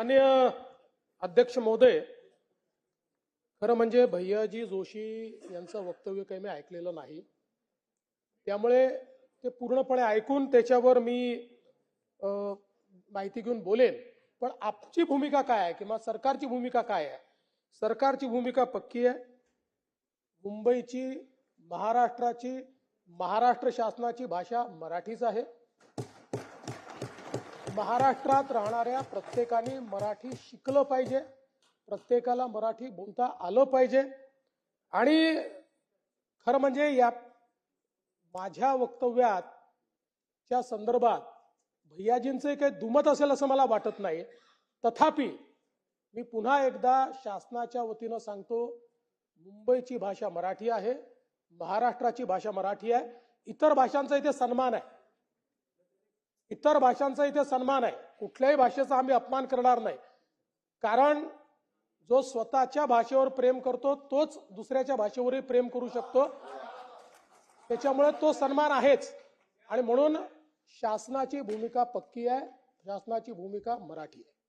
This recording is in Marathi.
माननीय अध्यक्ष महोदय खरं म्हणजे भैयाजी जोशी यांचं वक्तव्य काही मी ऐकलेलं नाही. त्यामुळे ते पूर्णपणे ऐकून त्याच्यावर मी माहिती घेऊन बोलेन. पण आपची भूमिका काय आहे किंवा सरकारची भूमिका काय आहे? सरकारची भूमिका पक्की आहे. मुंबईची महाराष्ट्राची महाराष्ट्र शासनाची भाषा मराठीच आहे. महाराष्ट्रात राहणाऱ्या प्रत्येकाने मराठी शिकलं पाहिजे. प्रत्येकाला मराठी बोलता आलं पाहिजे. आणि खरं म्हणजे या माझ्या वक्तव्यात च्या संदर्भात भैयाजींचे काही दुमत असेल असं मला वाटत नाही. तथापि मी पुन्हा एकदा शासनाच्या वतीनं सांगतो मुंबईची भाषा मराठी आहे महाराष्ट्राची भाषा मराठी आहे इतर भाषांचा इथे सन्मान आहे. इतर भाषांचा इथे सन्मान आहे. कुठल्याही भाषेचा आम्ही अपमान करणार नाही. कारण जो स्वतःच्या भाषेवर प्रेम करतो तोच दुसऱ्याच्या भाषेवरही प्रेम करू शकतो. त्याच्यामुळे तो सन्मान आहेच. आणि म्हणून शासनाची भूमिका पक्की आहे शासनाची भूमिका मराठी आहे.